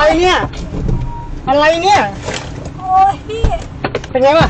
อะไรเนี่ย อะไรเนี่ย โอ้ยพี่ เป็นไงวะ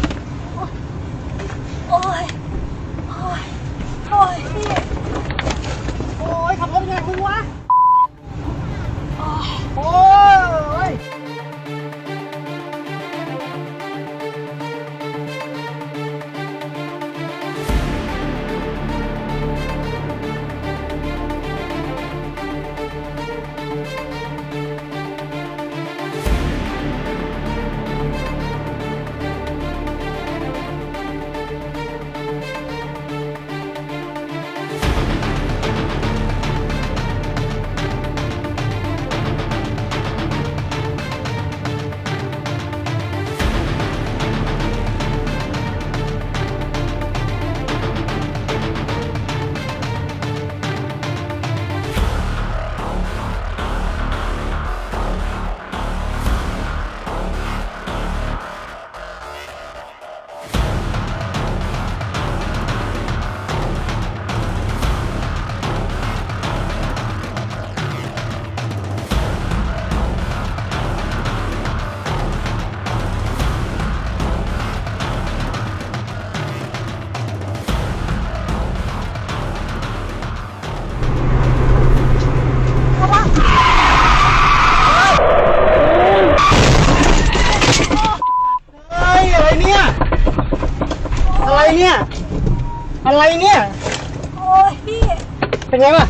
เนี่ย อะไรเนี่ย โอ้ยพี่ เป็นไงวะ